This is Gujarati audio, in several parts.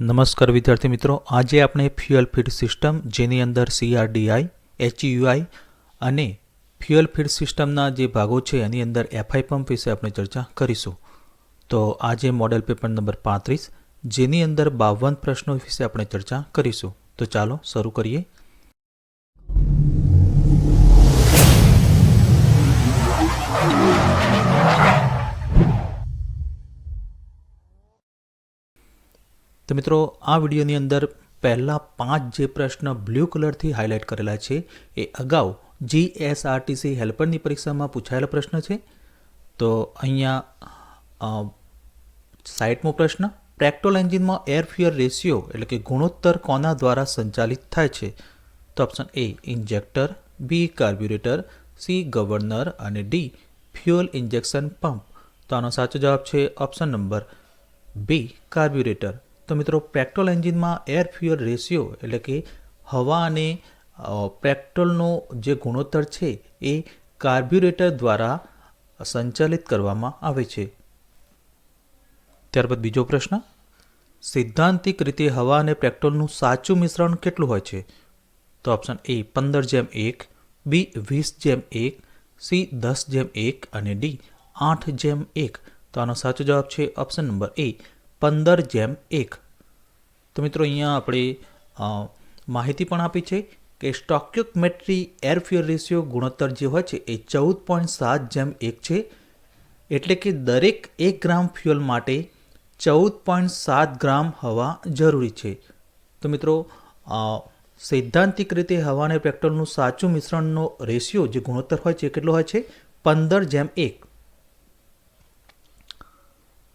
નમસ્કાર વિદ્યાર્થી મિત્રો. આજે આપણે ફ્યુઅલ ફીડ સિસ્ટમ જેની અંદર સીઆરડીઆઈ એચયુઆઈ અને ફ્યુઅલ ફીડ સિસ્ટમના જે ભાગો છે એની અંદર એફઆઈ પંપ વિશે આપણે ચર્ચા કરીશું. તો આજે મોડેલ પેપર નંબર પાંત્રીસ, જેની અંદર બાવન પ્રશ્નો વિશે આપણે ચર્ચા કરીશું. તો ચાલો શરૂ કરીએ. તો મિત્રો, આ વિડીયોની અંદર પહેલાં પાંચ જે પ્રશ્ન બ્લુ કલરથી હાઇલાઇટ કરેલા છે, એ અગાઉ જીએસઆરટીસી હેલ્પરની પરીક્ષામાં પૂછાયેલા પ્રશ્ન છે. તો અહીંયા સાઇટમો પ્રશ્ન. પ્રેક્ટોલ એન્જિનમાં એર ફ્યુઅલ રેશિયો એટલે કે ગુણોત્તર કોના દ્વારા સંચાલિત થાય છે? તો option A injector B carburettor C governor અને ડી ફ્યુઅલ ઇન્જેક્શન પંપ તો આનો સાચો જવાબ છે ઓપ્શન નંબર બી કાર્બ્યુરેટર તો મિત્રો, પેટ્રોલ એન્જિનમાં એર ફ્યુઅલ રેશિયો એટલે કે હવા અને પેટ્રોલનો જે ગુણોત્તર છે એ કાર્બ્યુરેટર દ્વારા સંચાલિત કરવામાં આવે છે. ત્યારબાદ બીજો પ્રશ્ન. સિદ્ધાંતિક રીતે હવા અને પેટ્રોલનું સાચું મિશ્રણ કેટલું હોય છે? તો ઓપ્શન એ પંદર જેમ એક, બી વીસ જેમ એક, સી દસ જેમ એક અને ડી આઠ જેમ એક. તો આનો સાચો જવાબ છે ઓપ્શન નંબર એ પંદર જેમ એક. તો મિત્રો અહીંયા આપણે માહિતી પણ આપી છે કે સ્ટોક્યોમેટ્રી એર ફ્યુઅલ રેશિયો ગુણોત્તર જે હોય છે એ ચૌદ પોઈન્ટ સાત જેમ એક છે. એટલે કે દરેક એક ગ્રામ ફ્યુઅલ માટે ચૌદ પોઈન્ટ સાત ગ્રામ હવા જરૂરી છે. તો મિત્રો સૈદ્ધાંતિક રીતે હવા અને પેટ્રોલનું સાચું મિશ્રણનો રેશિયો જે ગુણોત્તર હોય છે એ કેટલો હોય છે? પંદર જેમ એક.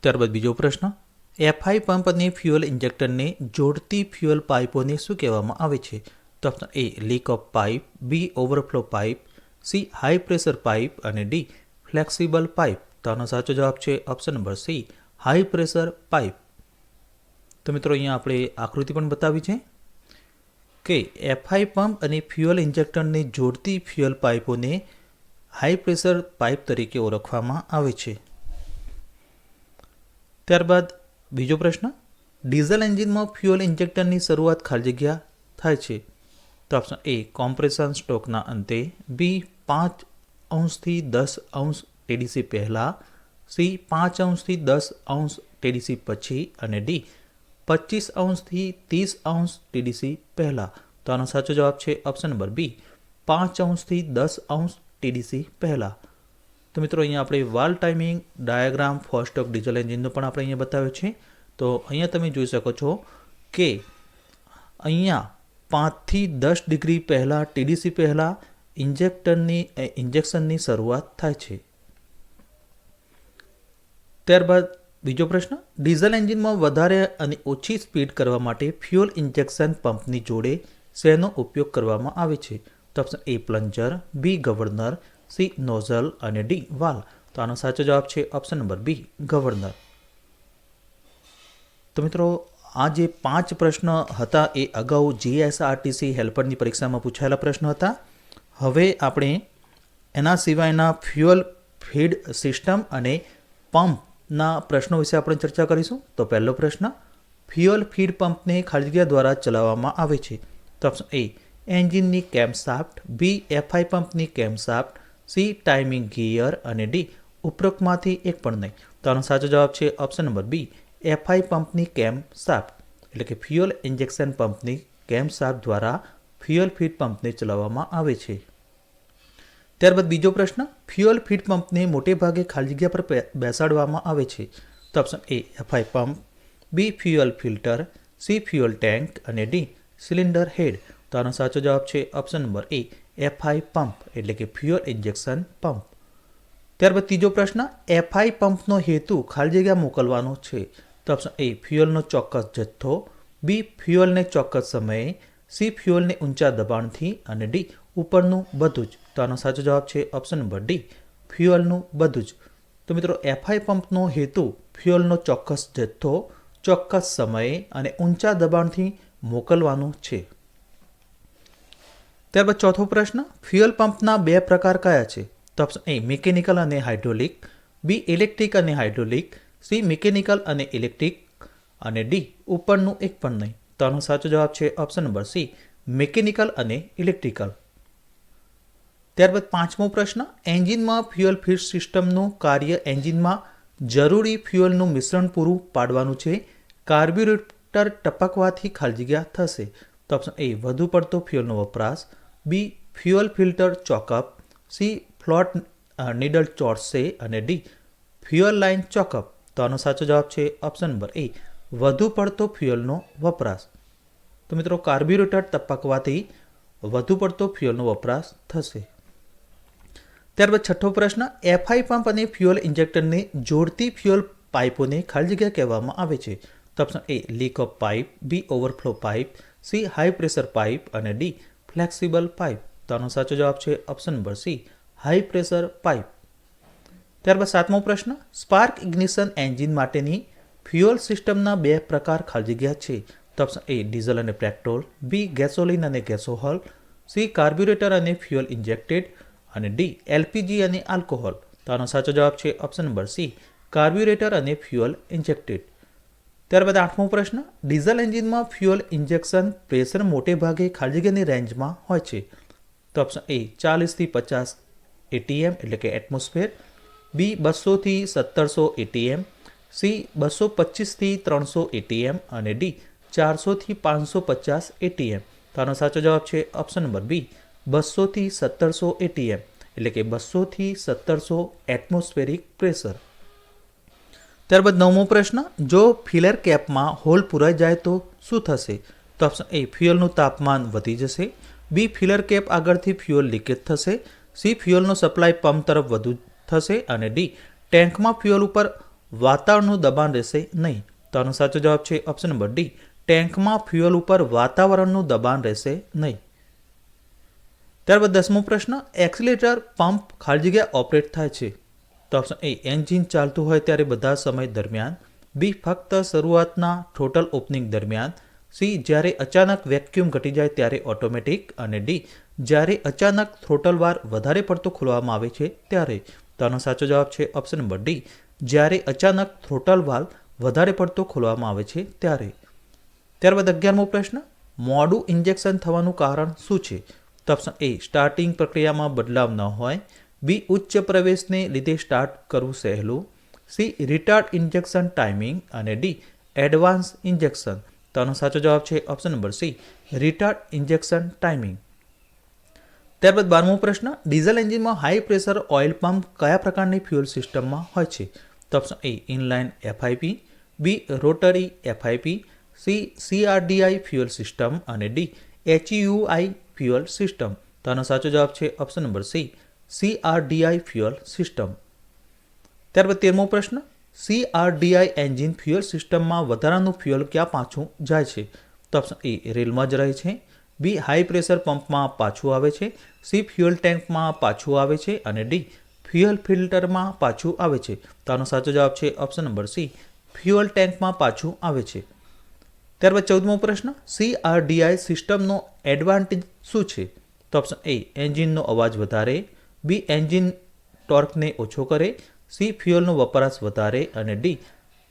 ત્યારબાદ બીજો પ્રશ્ન. એફઆઈ પંપ અને ફ્યુઅલ ઇન્જેક્ટરને જોડતી ફ્યુઅલ પાઇપોને શું કહેવામાં આવે છે? તો option A leak off pipe B overflow pipe C high pressure pipe અને ડી ફ્લેક્સિબલ પાઇપ તો આનો સાચો જવાબ છે option number C high pressure pipe તો મિત્રો અહીંયા આપણે આકૃતિ પણ બતાવી છે કે એફઆઈ પંપ અને ફ્યુઅલ ઇન્જેક્ટરને જોડતી ફ્યુઅલ પાઇપોને હાઈ પ્રેશર પાઇપ તરીકે ઓળખવામાં આવે છે. ત્યારબાદ બીજો પ્રશ્ન, ડીઝલ એન્જિનમાં ફ્યુઅલ ઇન્જેક્ટરની શરૂઆત ખાલી જગ્યા થાય છે? તો ઓપ્શન એ કોમ્પ્રેશન સ્ટોકના અંતે. બી પાંચ અંશથી દસ અંશ ટીડીસી પહેલાં. સી પાંચ અંશથી દસ અંશ ટીડીસી પછી. અને ડી પચીસ અંશથી ત્રીસ અંશ ટીડીસી પહેલાં. તો આનો સાચો જવાબ છે ઓપ્શન નંબર બી પાંચ અંશથી દસ અંશ ટીડીસી પહેલાં. તો મિત્રો અહીંયા આપણે valve timing diagram four stroke diesel એન્જિનનો પણ આપણે અહીંયા બતાવ્યો છે. તો અહીંયા તમે જોઈ શકો છો કે અહીંયા પાંચથી દસ ડિગ્રી પહેલાં ટીડીસી પહેલાં ઇન્જેક્ટરની ઇન્જેક્શનની શરૂઆત થાય છે. ત્યારબાદ બીજો પ્રશ્ન, ડીઝલ એન્જિનમાં વધારે અને ઓછી સ્પીડ કરવા માટે ફ્યુઅલ ઇન્જેક્શન પંપની જોડે શેનો ઉપયોગ કરવામાં આવે છે? તો option A plunger B governor C, nozzle અને ડી, વાલ. તો આનો સાચો જવાબ છે ઓપ્શન નંબર બી, ગવર્નર. તો મિત્રો, આ જે પાંચ પ્રશ્ન હતા એ અગાઉ જીએસઆરટીસી હેલ્પરની પરીક્ષામાં પૂછાયેલા પ્રશ્નો હતા. હવે આપણે એના સિવાયના ફ્યુઅલ ફીડ સિસ્ટમ અને પંપના પ્રશ્નો વિશે આપણે ચર્ચા કરીશું. તો પહેલો પ્રશ્ન, ફ્યુઅલ ફીડ પંપને ખાલી જગ્યા દ્વારા ચલાવવામાં આવે છે. તો ઓપ્શન એ, એન્જિનની કેમ્પશાફ્ટ બી, એફઆઈ પંપની કેમ્પશાફ્ટ સી ટાઈમિંગ ગિયર અને ડી ઉપરોક્તમાંથી એક પણ નહીં. તો આનો સાચો જવાબ છે ઓપ્શન નંબર બી, એફઆઈ પંપની કેમ્પ સાપ એટલે કે ફ્યુઅલ ઇન્જેક્શન પંપની કેમ્પ સાપ દ્વારા ફ્યુઅલ ફીડ પંપને ચલાવવામાં આવે છે. ત્યારબાદ બીજો પ્રશ્ન, ફ્યુઅલ ફીડ પંપને મોટે ભાગે ખાલી જગ્યા પર બેસાડવામાં આવે છે. તો option A, FI pump, B fuel filter, C fuel tank અને ડી સિલિન્ડર હેડ. તો આનો સાચો જવાબ છે option number A FI pump એટલે કે ફ્યુઅલ ઇન્જેક્શન પંપ ત્યારબાદ ત્રીજો પ્રશ્ન એફઆઈ પંપનો હેતુ ખાલી જગ્યા મોકલવાનો છે. તો ઓપ્શન એ ફ્યુઅલનો ચોક્કસ જથ્થો. બી ફ્યુઅલને ચોક્કસ સમયે. સી ફ્યુઅલને ઊંચા દબાણથી. અને ડી ઉપરનું બધું જ. તો આનો સાચો જવાબ છે ઓપ્શન નંબર ડી ફ્યુઅલનું બધું જ. તો મિત્રો એફઆઈ પંપનો હેતુ ફ્યુઅલનો ચોક્કસ જથ્થો, ચોક્કસ સમયે અને ઊંચા દબાણથી મોકલવાનો છે. ત્યારબાદ ચોથો પ્રશ્ન, ફ્યુઅલ પંપના બે પ્રકાર કયા છે? તો એ મિકેનિકલ અને હાઇડ્રોલિક બી ઇલેક્ટ્રિક અને હાઇડ્રોલિક સી મિકેનિકલ અને ઇલેક્ટ્રિક અને ડી ઉપરનું એક પણ નહીં. તો આનો સાચો જવાબ છે ઓપ્શન નંબર સી મિકેનિકલ અને ઇલેક્ટ્રિકલ ત્યારબાદ પાંચમો પ્રશ્ન, એન્જિનમાં ફ્યુઅલ ફીડ સિસ્ટમનું કાર્ય એન્જિનમાં જરૂરી ફ્યુઅલનું મિશ્રણ પૂરું પાડવાનું છે. કાર્બ્યુરેટર ટપકવાથી ખાલી જગ્યા થશે. તો ઓપ્શન એ વધુ પડતો ફ્યુઅલનો વપરાશ. B fuel filter choke up C float needle ચોરસે અને ડી ફ્યુઅલ લાઇન ચોકઅપ તો આનો સાચો જવાબ છે ઓપ્શન નંબર એ વધુ પડતો ફ્યુઅલનો વપરાશ. તો મિત્રો કાર્બ્યુરેટર ટપકવાથી વધુ પડતો ફ્યુઅલનો વપરાશ થશે. ત્યારબાદ છઠ્ઠો પ્રશ્ન એફઆઈ પંપ અને ફ્યુઅલ ઇન્જેક્ટરને જોડતી ફ્યુઅલ પાઇપોને ખાલી જગ્યા કહેવામાં આવે છે. તો option A leak off pipe B overflow pipe C high pressure pipe અને ડી ફ્લેક્સિબલ પાઇપ. તો આનો સાચો જવાબ છે option number C, high pressure pipe. ત્યારબાદ સાતમો પ્રશ્ન, સ્પાર્ક ઇગ્નિશન એન્જિન માટેની ફ્યુઅલ સિસ્ટમના બે પ્રકાર ખાલી જગ્યા છે. તો ઓપ્શન એ, ડીઝલ અને પેટ્રોલ, બી, ગેસોલિન અને ગેસોહોલ, સી, કાર્બ્યુરેટર અને ફ્યુઅલ ઇન્જેક્ટેડ, અને ડી, એલપીજી અને આલ્કોહોલ. તો આનો સાચો જવાબ છે ઓપ્શન નંબર સી, કાર્બ્યુરેટર અને ફ્યુઅલ ઇન્જેક્ટેડ. ત્યારબાદ આઠમો પ્રશ્ન, ડીઝલ એન્જિનમાં ફ્યુઅલ ઇન્જેક્શન પ્રેશર મોટે ભાગે ખાલી જગ્યાની રેન્જમાં હોય છે. તો ઓપ્શન એ ચાલીસથી પચાસ એટીએમ એટલે કે એટમોસ્ફિયર બી બસોથી સત્તરસો એટીએમ સી બસો પચીસથી ત્રણસો એટીએમ અને ડી ચારસોથી પાંચસો પચાસ એટીએમ તો આનો સાચો જવાબ છે ઓપ્શન નંબર બી બસોથી સત્તરસો એટીએમ એટલે કે બસોથી સત્તરસો એટમોસ્ફેરિક પ્રેશર ત્યારબાદ નવમો પ્રશ્ન, જો ફિલર કેપમાં હોલ પુરાઈ જાય તો શું થશે? તો ઓપ્શન એ ફ્યુઅલનું તાપમાન વધી જશે. બી ફિલર કેપ આગળથી ફ્યુઅલ લીકેજ થશે. સી ફ્યુઅલનો સપ્લાય પંપ તરફ વધુ થશે. અને ડી ટેન્કમાં ફ્યુઅલ ઉપર વાતાવરણનું દબાણ રહેશે નહીં. તો આનો સાચો જવાબ છે ઓપ્શન નંબર ડી ટેન્કમાં ફ્યુઅલ ઉપર વાતાવરણનું દબાણ રહેશે નહીં. ત્યારબાદ દસમો પ્રશ્ન, એક્સિલેટર પંપ ખાલી જગ્યા ઓપરેટ થાય છે. તો ઓપ્શન એ એન્જિન ચાલતું હોય ત્યારે બધા સમય દરમિયાન. બી ફક્ત શરૂઆતના ટોટલ ઓપનિંગ દરમિયાન. સી જ્યારે અચાનક વેક્યુમ ઘટી જાય ત્યારે ઓટોમેટિક અને ડી જ્યારે અચાનક થ્રોટલ વાર વધારે પડતો ખોલવામાં આવે છે ત્યારે. તો આનો સાચો જવાબ છે ઓપ્શન નંબર ડી જ્યારે અચાનક થ્રોટલ વાલ વધારે પડતો ખોલવામાં આવે છે ત્યારે. ત્યારબાદ અગિયારમો પ્રશ્ન, મોડું ઇન્જેક્શન થવાનું કારણ શું છે? તો ઓપ્શન એ સ્ટાર્ટિંગ પ્રક્રિયામાં બદલાવ ન હોય. બી ઉચ્ચ પ્રવેશને લીધે સ્ટાર્ટ કરવું સહેલું. સી રિટાર્ડ ઇન્જેક્શન ટાઈમિંગ અને ડી એડવાન્સ ઇન્જેક્શન તો આનો સાચો જવાબ છે option number C retard injection timing ત્યારબાદ બારમો પ્રશ્ન, ડીઝલ એન્જિનમાં હાઈ પ્રેશર ઓઇલ પંપ કયા પ્રકારની ફ્યુઅલ સિસ્ટમમાં હોય છે? તો option A inline FIP B rotary FIP C CRDI fuel system અને ડી એચયુઆઈ ફ્યુઅલ સિસ્ટમ તો આનો સાચો જવાબ છે option number C CRDI fuel system. ત્યારબાદ તેરમો પ્રશ્ન, સીઆરડીઆઈ એન્જિન ફ્યુઅલ સિસ્ટમમાં વધારાનું ફ્યુઅલ ક્યાં પાછું જાય છે? તો ઓપ્શન એ, રેલમાં જ રહે છે. બી, હાઈ પ્રેશર પંપમાં પાછું આવે છે. સી, ફ્યુઅલ ટેન્કમાં પાછું આવે છે. અને ડી, ફ્યુઅલ ફિલ્ટરમાં પાછું આવે છે. તો આનો સાચો જવાબ છે ઓપ્શન નંબર સી, ફ્યુઅલ ટેન્કમાં પાછું આવે છે. ત્યારબાદ ચૌદમો પ્રશ્ન, સીઆરડીઆઈ સિસ્ટમનો એડવાન્ટેજ શું છે? તો ઓપ્શન એ, એન્જિનનો અવાજ વધારે બી એન્જિન ટોર્કને ઓછો કરે, સી ફ્યુઅલનો વપરાશ વધારે અને ડી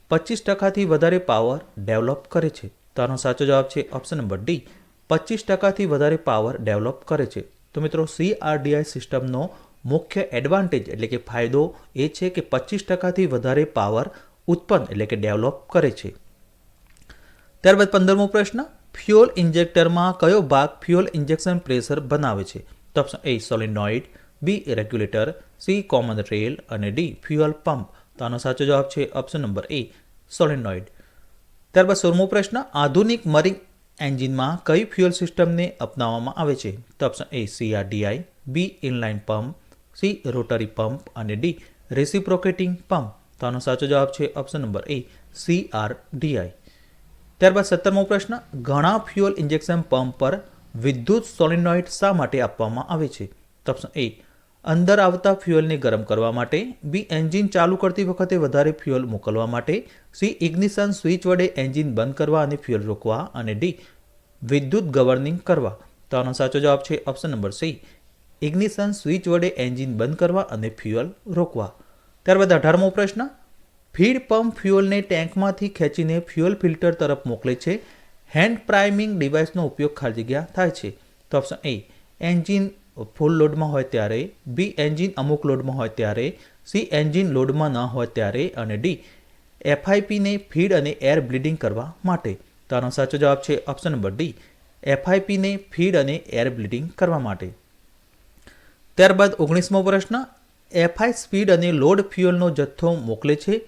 પચીસ ટકાથી વધારે પાવર ડેવલપ કરે છે. તો આનો સાચો જવાબ છે ઓપ્શન નંબર ડી પચીસ ટકાથી વધારે પાવર ડેવલપ કરે છે. તો મિત્રો સીઆરડીઆઈ સિસ્ટમનો મુખ્ય એડવાન્ટેજ એટલે કે ફાયદો એ છે કે પચીસ ટકાથી વધારે પાવર ઉત્પન્ન એટલે કે ડેવલપ કરે છે. ત્યારબાદ પંદરમો પ્રશ્ન, ફ્યુઅલ ઇન્જેક્ટરમાં કયો ભાગ ફ્યુઅલ ઇન્જેક્શન પ્રેશર બનાવે છે? તો option A solenoid B regulator, C common rail અને ડી ફ્યુઅલ પંપ. તો આનો સાચો જવાબ છે ઓપ્શન નંબર એ, સોલેનોઇડ. ત્યારબાદ સોળમો પ્રશ્ન, આધુનિક મરીન એન્જિનમાં કઈ ફ્યુઅલ સિસ્ટમને અપનાવવામાં આવે છે? તો option A CRDI B inline pump, C rotary pump અને ડી રેસિપ્રોકેટિંગ પંપ. તો આનો સાચો જવાબ છે ઓપ્શન નંબર એ સીઆરડીઆઈ ત્યારબાદ સત્તરમો પ્રશ્ન, ઘણા ફ્યુઅલ ઇન્જેક્શન પંપ પર વિદ્યુત સોલિનોઇડ શા માટે આપવામાં આવે છે? ઓપ્શન એ અંદર આવતા ફ્યુઅલને ગરમ કરવા માટે, બી એન્જિન ચાલુ કરતી વખતે વધારે ફ્યુઅલ મોકલવા માટે, સી ઇગ્નિશન સ્વિચ વડે એન્જિન બંધ કરવા અને ફ્યુઅલ રોકવા અને ડી વિદ્યુત ગવર્નિંગ કરવા. તો આનો સાચો જવાબ છે option number C. Ignition switch વડે એન્જિન બંધ કરવા અને ફ્યુઅલ રોકવા. ત્યારબાદ અઢારમો પ્રશ્ન. ફીડ પંપ ફ્યુઅલને ટેન્કમાંથી ખેંચીને ફ્યુઅલ ફિલ્ટર તરફ મોકલે છે. હેન્ડ પ્રાઇમિંગ ડિવાઇસનો ઉપયોગ ખાલી જગ્યા થાય છે. તો ઓપ્શન એ. એન્જિન ફૂલ લોડમાં હોય ત્યારે, બી એન્જિન અમુક લોડમાં હોય ત્યારે, સી એન્જિન લોડમાં ન હોય ત્યારે અને ડી એફઆઈપીને ફીડ અને એર બ્લીડિંગ કરવા માટે. તો આનો સાચો જવાબ છે ઓપ્શન નંબર ડી, એફઆઈપીને ફીડ અને એર બ્લીડિંગ કરવા માટે. ત્યારબાદ ઓગણીસમો પ્રશ્ન, એફઆઈ સ્પીડ અને લોડ ફ્યુઅલનો જથ્થો મોકલે છે,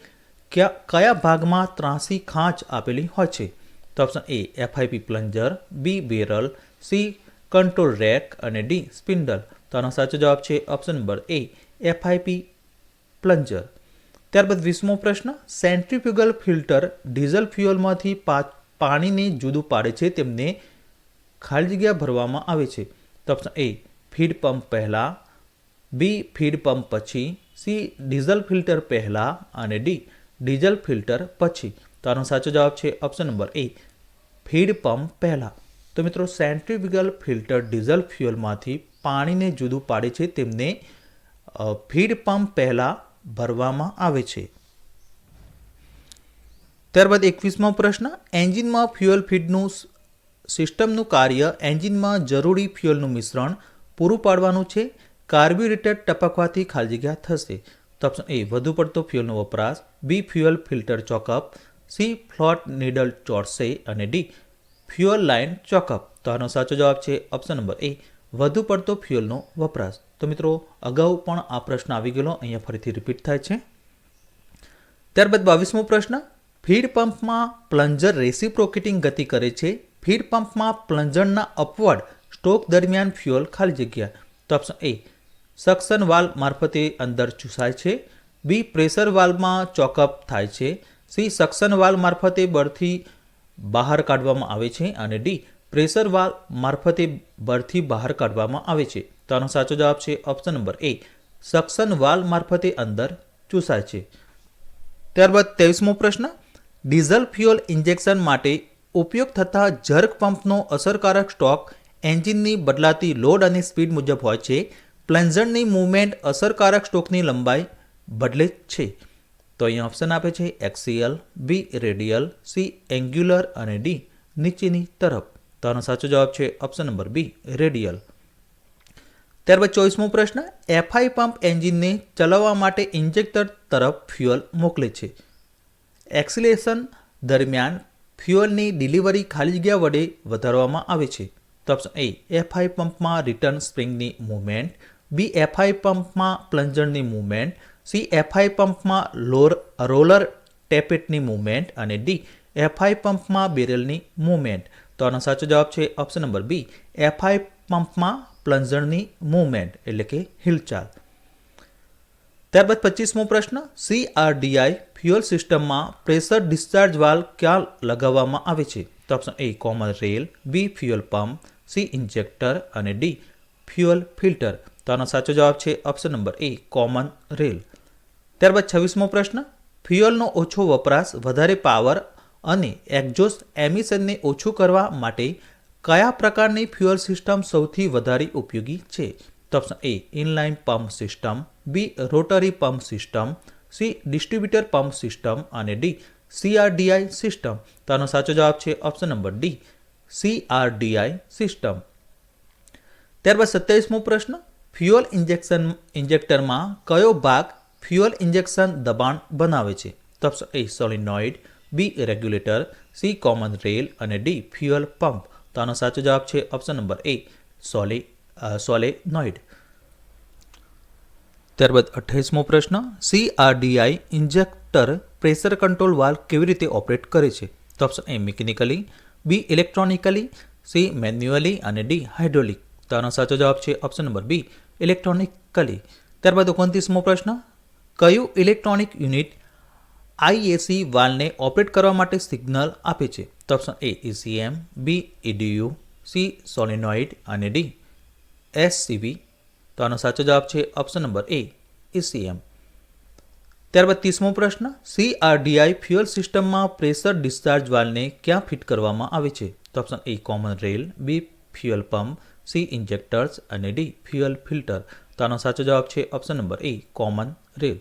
ક્યાં ભાગમાં ત્રાસી ખાંચ આપેલી હોય છે? તો option A, FIP plunger, B barrel, C control rack અને ડી સ્પિન્ડલ. તો આનો સાચો જવાબ છે option number A FIP plunger. ત્યારબાદ વીસમો પ્રશ્ન, સેન્ટ્રીફ્યુગલ ફિલ્ટર ડીઝલ ફ્યુઅલમાંથી પાણીને જુદું પાડે છે, તેમને ખાલી જગ્યા ભરવામાં આવે છે. તો ઓપ્શન એ, ફીડ પંપ પહેલાં, બી, ફીડ પંપ પછી, સી, ડીઝલ ફિલ્ટર પહેલાં અને ડી, ડીઝલ ફિલ્ટર પછી. તો આનો સાચો જવાબ છે option number A, feed pump પહેલાં. તો મિત્રો સેન્ટ્રીફ્યુગલ ફિલ્ટર ડીઝલ ફ્યુઅલમાંથી પાણીને જુદું પાડે છે તેમને ફીડ પંપ પહેલાં ભરવામાં આવે છે. ત્યારબાદ એકવીસમો પ્રશ્ન, એન્જિનમાં ફ્યુઅલ ફીડનું સિસ્ટમનું કાર્ય એન્જિનમાં જરૂરી ફ્યુઅલનું મિશ્રણ પૂરું પાડવાનું છે. કાર્બ્યુરેટર ટપકવાથી ખાલી જગ્યા થશે. તો ઓપ્શન એ, વધુ પડતો ફ્યુઅલનો વપરાશ, B fuel filter choke up, C float needle ચોરસે અને ડી ફ્યુઅલ લાઇન ચોકઅપ. તો આનો સાચો જવાબ છે ઓપ્શન નંબર એ વધુ પડતો ફ્યુઅલનો વપરાશ. તો મિત્રો, અગાઉ પણ આ પ્રશ્ન આવી ગયેલો, અહીંયા ફરીથી રિપીટ થાય છે. ત્યારબાદ બાવીસમો પ્રશ્ન. ફીડ પંપમાં પ્લન્જર રેસિપ્રોકેટિંગ ગતિ કરે છે. ફીડ પંપમાં પ્લન્જરના અપવર્ડ સ્ટ્રોક દરમિયાન ફ્યુઅલ ખાલી જગ્યા. તો ઓપ્શન એ સક્શન વાલ્વ મારફતે અંદર ચૂસાય છે. બી પ્રેશર વાલ્વમાં ચોકઅપ થાય છે. સી સક્શન વાલ્વ મારફતે બળથી બહાર કાઢવામાં આવે છે અને ડી, પ્રેશર વાલ મારફતે બરથી બહાર કાઢવામાં આવે છે. તો આનો સાચો જવાબ છે ઓપ્શન નંબર એ સક્સન વાલ મારફતે અંદર ચૂસાય છે. ત્યારબાદ ત્રેવીસમો પ્રશ્ન, ડીઝલ ફ્યુઅલ ઇન્જેક્શન માટે ઉપયોગ થતા જર્ક પંપનો અસરકારક સ્ટોક એન્જિનની બદલાતી લોડ અને સ્પીડ મુજબ હોય છે. પ્લન્જરની મૂવમેન્ટ અસરકારક સ્ટોકની લંબાઈ બદલે છે. તો અહીંયા ઓપ્શન આપે છે axial B radial C angular અને ડી નીચેની તરફ. તો આનો સાચો જવાબ છે ઓપ્શન નંબર બી રેડિયલ ત્યારબાદ ચોવીસમો પ્રશ્ન એફઆઈ પંપ એન્જિનને ચલાવવા માટે ઇન્જેક્ટર તરફ ફ્યુઅલ મોકલે છે. એક્સિલેશન દરમિયાન ફ્યુઅલની ડિલિવરી ખાલી જગ્યા વડે વધારવામાં આવે છે. તો ઓપ્શન એ એફઆઈ પંપમાં રિટર્ન સ્પ્રિંગની મૂવમેન્ટ બી એફઆઈ પંપમાં પ્લન્જરની મૂવમેન્ટ સી એફઆઈ પંપમાં લોર, રોલર ટેપેટની મૂવમેન્ટ અને ડી એફઆઈ પંપમાં બેરલની મૂવમેન્ટ. તો આનો સાચો જવાબ છે ઓપ્શન નંબર બી એફઆઈ પંપમાં પ્લન્ઝરની મૂવમેન્ટ, એટલે કે હિલચાલ. ત્યારબાદ પચીસમો પ્રશ્ન સીઆરડીઆઈ ફ્યુઅલ સિસ્ટમમાં પ્રેશર ડિસ્ચાર્જ વાલ ક્યાં લગાવવામાં આવે છે? તો option A common rail B fuel pump C injector અને ડી ફ્યુઅલ ફિલ્ટર. તો આનો સાચો જવાબ છે option number A common rail. ત્યારબાદ છવ્વીસમો પ્રશ્ન, ફ્યુઅલનો ઓછો વપરાશ વધારે પાવર અને એક્ઝોસ્ટ એમિશનને ઓછું કરવા માટે કયા પ્રકારની ફ્યુઅલ સિસ્ટમ સૌથી વધારે ઉપયોગી છે? તો option A, inline pump system, B, rotary pump system, C, distributor pump system અને ડી, સીઆરડીઆઈ સિસ્ટમ. તો આનો સાચો જવાબ છે option number D, CRDI system. ત્યારબાદ સત્યાવીસમો પ્રશ્ન, ફ્યુઅલ ઇન્જેક્શન, ઇન્જેક્ટરમાં કયો ભાગ ફ્યુઅલ ઇન્જેક્શન દબાણ બનાવે છે. તો option A solenoid, B regulator, C common rail અને ડી ફ્યુઅલ પંપ. તો આનો સાચો જવાબ છે ઓપ્શન નંબર એ, સોલે સોલેનોઇડ. ત્યારબાદ અઠ્યાવીસમો પ્રશ્ન, CRDI injector pressure control valve કેવી રીતે ઓપરેટ કરે છે? તો option A mechanically, B electronically, C manually અને ડી હાઇડ્રોલિક. તો આનો સાચો જવાબ છે ઓપ્શન નંબર બી ઇલેક્ટ્રોનિકલી. ત્યારબાદ ઓગણત્રીસમો પ્રશ્ન કયું ઇલેક્ટ્રોનિક યુનિટ આઈએસી વાલને ઓપરેટ કરવા માટે સિગ્નલ આપે છે? તો option A ECM B EDU C solenoid અને ડી એસસીબી તો આનો સાચો જવાબ છે ઓપ્શન નંબર એ ઇસીએમ ત્યારબાદ ત્રીસમો પ્રશ્ન સીઆરડીઆઈ ફ્યુઅલ સિસ્ટમમાં પ્રેશર ડિસ્ચાર્જ વાલ્વને ક્યાં ફિટ કરવામાં આવે છે? તો option A common rail B fuel pump C injectors અને ડી ફ્યુઅલ ફિલ્ટર તો આનો સાચો જવાબ છે option number A common rail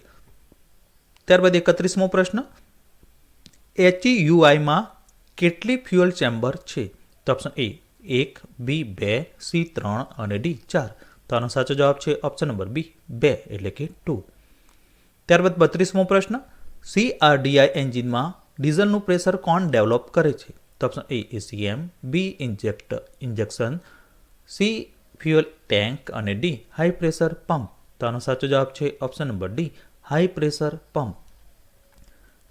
ત્યારબાદ એકત્રીસમો પ્રશ્ન. એચયુઆઈમાં કેટલી ફ્યુઅલ ચેમ્બર છે? તો ઓપ્શન એ એક બી બે સી ત્રણ અને ડી ચાર. તો આનો સાચો જવાબ છે ઓપ્શન નંબર બી બે, એટલે કે ટુ ત્યારબાદ બત્રીસમો પ્રશ્ન. સીઆરડીઆઈ એન્જિનમાં ડીઝલનું પ્રેશર કોણ ડેવલપ કરે છે? તો option A ACM B inject, injection. C fuel tank અને ડી, હાઈ પ્રેશર પંપ. તો આનો સાચો જવાબ છે option number D, high pressure pump.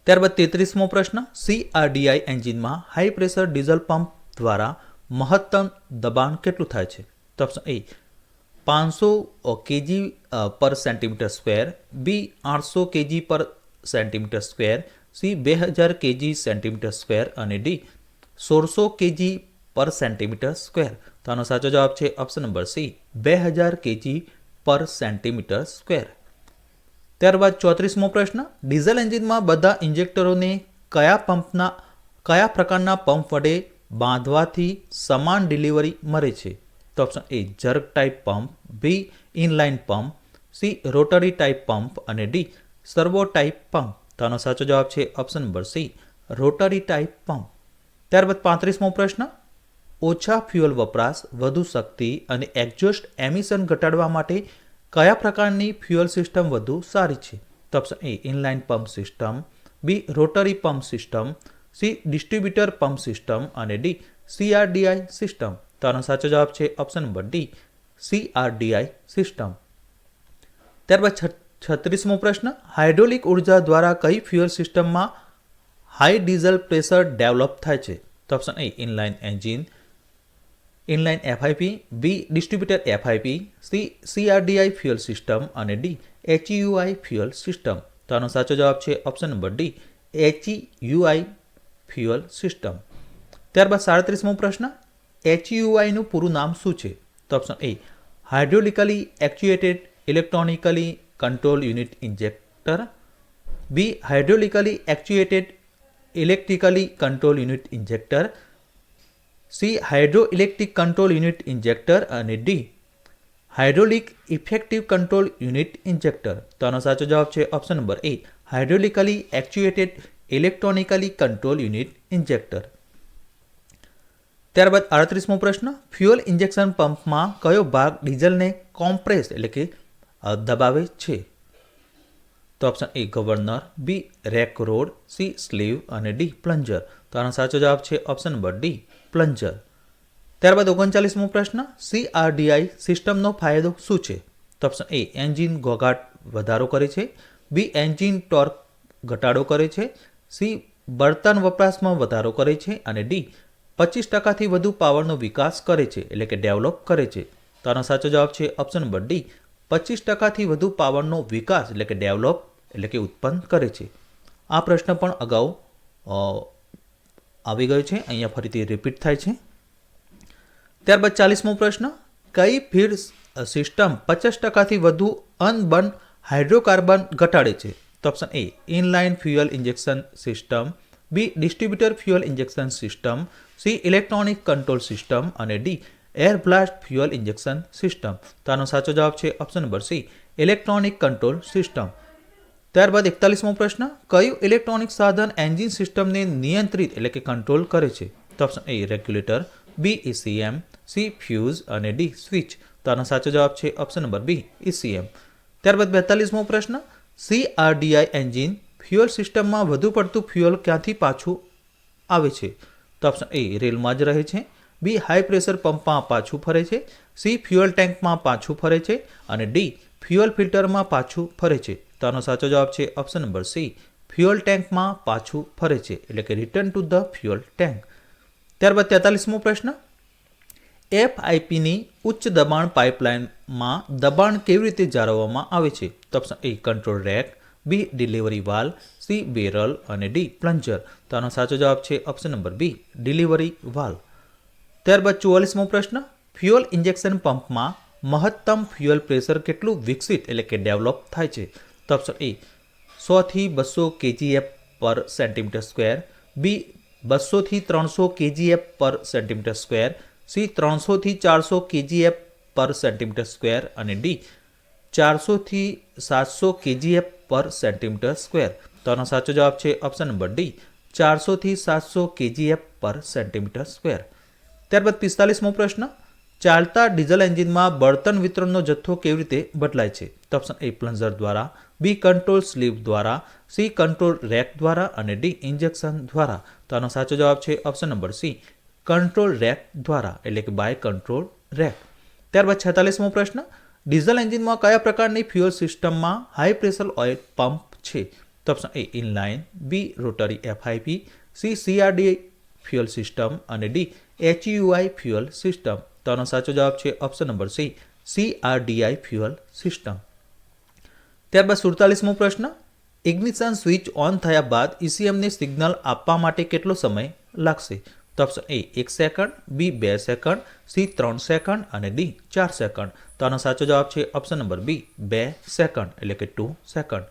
ત્યારબાદ તેત્રીસમો પ્રશ્ન સીઆરડીઆઈ એન્જિનમાં હાઈ પ્રેશર ડીઝલ પંપ દ્વારા મહત્તમ દબાણ કેટલું થાય છે? તો ઓપ્શન એ પાંચસો કેજી પર સેન્ટીમીટર સ્ક્વેર. બી આઠસો કેજી પર સેન્ટીમીટર સ્ક્વેર. સી બે હજાર કેજી સેન્ટીમીટર સ્ક્વેર. અને ડી સોળસો કેજી પર સેન્ટીમીટર સ્ક્વેર. તો આનો સાચો જવાબ છે ઓપ્શન નંબર સી, બે હજાર કેજી પર સેન્ટીમીટર સ્ક્વેર. ત્યારબાદ ચોત્રીસમો પ્રશ્ન, ડીઝલ એન્જિનમાં બધા ઇન્જેક્ટરોને કયા પંપના, કયા પ્રકારના પંપ વડે બાંધવાથી સમાન ડિલિવરી મળે છે? તો option A, jerk type pump, B inline pump, C, rotary type pump અને ડી, સર્વો ટાઈપ પંપ. તો આનો સાચો જવાબ છે option number C, rotary type pump. ત્યારબાદ પાંત્રીસમો પ્રશ્ન ઓછા ફ્યુઅલ વપરાશ, વધુ શક્તિ અને એક્ઝોસ્ટ એમિશન ઘટાડવા માટે કયા પ્રકારની ફ્યુઅલ સિસ્ટમ વધુ સારી છે? તો option A, inline pump system, B, rotary pump system, C, distributor pump system અને ડી, સીઆરડીઆઈ સિસ્ટમ. તો આનો સાચો જવાબ છે option number D, CRDI system. ત્યારબાદ છત્રીસમો પ્રશ્ન, હાઇડ્રોલિક ઊર્જા દ્વારા કઈ ફ્યુઅલ સિસ્ટમમાં હાઈ ડીઝલ પ્રેશર ડેવલપ થાય છે? તો option A, inline engine inline FIP B distributor FIP C CRDI fuel system અને ડી એચયુઆઈ ફ્યુઅલ સિસ્ટમ તો આનો સાચો જવાબ છે option number D HUI fuel system ત્યારબાદ સાડત્રીસમો પ્રશ્ન એચયુઆઈનું પૂરું નામ શું છે? તો option A hydraulically actuated electronically control unit injector B hydraulically actuated electrically control unit injector C hydroelectric control unit injector અને D hydraulic effective control unit injector. તો આનો સાચો જવાબ છે option number A hydraulically actuated electronically control unit injector. ત્યારબાદ અડત્રીસમો પ્રશ્ન, ફ્યુઅલ ઇન્જેક્શન પંપમાં કયો ભાગ ડીઝલને કોમ્પ્રેસ એટલે કે દબાવે છે? તો option A governor, B, rack rod, C, sleeve અને ડી, પ્લન્જર. તો આનો સાચો જવાબ છે ઓપ્શન નંબર ડી પ્લન્જર ત્યારબાદ ઓગણચાલીસમો પ્રશ્ન સીઆરડીઆઈ સિસ્ટમનો ફાયદો શું છે? તો ઓપ્શન એ એન્જિન ઘોઘાટ વધારો કરે છે. બી એન્જિન ટોર્ક ઘટાડો કરે છે. સી બળતણ વપરાશમાં વધારો કરે છે. અને ડી પચીસ ટકાથી વધુ પાવરનો વિકાસ કરે છે, એટલે કે ડેવલપ કરે છે. તો આનો સાચો જવાબ છે ઓપ્શન નંબર ડી પચીસ ટકાથી વધુ પાવરનો વિકાસ, એટલે કે ડેવલપ, એટલે કે ઉત્પન્ન કરે છે. આ પ્રશ્ન પણ અગાઉ આવી ગયો છે. અહીંયા ફરીથી રિપીટ થાય છે. ત્યારબાદ ચાલીસમો પ્રશ્ન, કઈ ફીડ સિસ્ટમ પચાસ ટકાથી વધુ અનબર્ન હાઇડ્રોકાર્બન ઘટાડે છે? તો option A inline fuel injection system B distributor fuel injection system C electronic control system અને D air blast fuel injection system તો આનો સાચો જવાબ છે option number C electronic control system ત્યારબાદ એકતાલીસમો પ્રશ્ન, કયું ઇલેક્ટ્રોનિક સાધન એન્જિન સિસ્ટમને નિયંત્રિત એટલે કે કંટ્રોલ કરે છે? તો option A regulator B ECM C fuse અને ડી સ્વિચ. તો આનો સાચો જવાબ છે ઓપ્શન નંબર બી ઇસીએમ ત્યારબાદ બેતાલીસમો પ્રશ્ન સીઆરડીઆઈ એન્જિન ફ્યુઅલ સિસ્ટમમાં વધુ પડતું ફ્યુઅલ ક્યાંથી પાછું આવે છે? તો ઓપ્શન એ રેલમાં જ રહે છે. બી હાઈ પ્રેશર પંપમાં પાછું ફરે છે. સી ફ્યુઅલ ટેન્કમાં પાછું ફરે છે. અને ડી ફ્યુઅલ ફિલ્ટરમાં પાછું ફરે છે. તો સાચો જવાબ છે ઓપ્શન નંબર સી, ફ્યુઅલ ટેન્કમાં પાછું ફરે છે, એટલે કે return to the fuel tank ત્યારબાદ તેતાલીસમો પ્રશ્ન, એફઆઈપીની ઉચ્ચ દબાણ પાઇપલાઇનમાં દબાણ કેવી રીતે જાળવવામાં આવે છે? તો option A control rack B delivery valve C barrel અને ડી પ્લન્જર તો આનો સાચો જવાબ છે option number B delivery valve ત્યારબાદ ચુવાલીસમો પ્રશ્ન, ફ્યુઅલ ઇન્જેક્શન પંપમાં મહત્તમ ફ્યુઅલ પ્રેશર કેટલું વિકસિત, એટલે કે ડેવલપ થાય છે? તો ઓપ્શન એ સોથી બસો કેજીએફ પર સેન્ટીમીટર સ્ક્વેર, બી બસોથી ત્રણસો કેજીએફ પર સેન્ટીમીટર સ્ક્વેર, સી ત્રણસોથી ચારસો કેજીએફ પર સેન્ટીમીટર સ્ક્વેર અને ડી ચારસોથી સાતસો કેજીએફ પર સેન્ટીમીટર સ્ક્વેર. તો આનો સાચો જવાબ છે ઓપ્શન નંબર ડી, ચારસોથી સાતસો કેજીએફ પર સેન્ટીમીટર સ્ક્વેર. ત્યારબાદ પિસ્તાલીસમો પ્રશ્ન, ચાલતા ડીઝલ એન્જિનમાં બળતણ વિતરણનો જથ્થો કેવી રીતે બદલાય છે? તો ઓપ્શન એ, પ્લન્ઝર દ્વારા. બી કંટ્રોલ સ્લીવ દ્વારા, સી કંટ્રોલ રેક દ્વારા અને ડી ઇન્જેક્શન દ્વારા. તો આનો સાચો જવાબ છે option number C, control rack દ્વારા, એટલે કે બાય કંટ્રોલ રેક. ત્યારબાદ છેતાલીસમો પ્રશ્ન, ડીઝલ એન્જિનમાં કયા પ્રકારની ફ્યુઅલ સિસ્ટમમાં હાઈ પ્રેશર ઓઇલ પંપ છે? તો option A, inline, B, rotary FIP C, CRD fuel system અને ડી, એચયુઆઈ ફ્યુઅલ સિસ્ટમ. તો આનો સાચો જવાબ છે option number C, CRDI fuel system. ત્યારબાદ સુડતાલીસમો પ્રશ્ન. ઇગ્નિશન સ્વિચ ઓન થયા બાદ ઇસીએમને સિગ્નલ આપવા માટે કેટલો સમય લાગશે? તો ઓપ્શન એ એક સેકન્ડ, બી બે સેકન્ડ, સી ત્રણ સેકન્ડ અને ડી ચાર સેકન્ડ. તો આનો સાચો જવાબ છે ઓપ્શન નંબર બી, બે સેકન્ડ એટલે કે ટુ સેકન્ડ.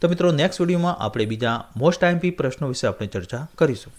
તો મિત્રો, નેક્સ્ટ વિડીયોમાં આપણે બીજા મોસ્ટ આઈમપી પ્રશ્નો વિશે આપણે ચર્ચા કરીશું.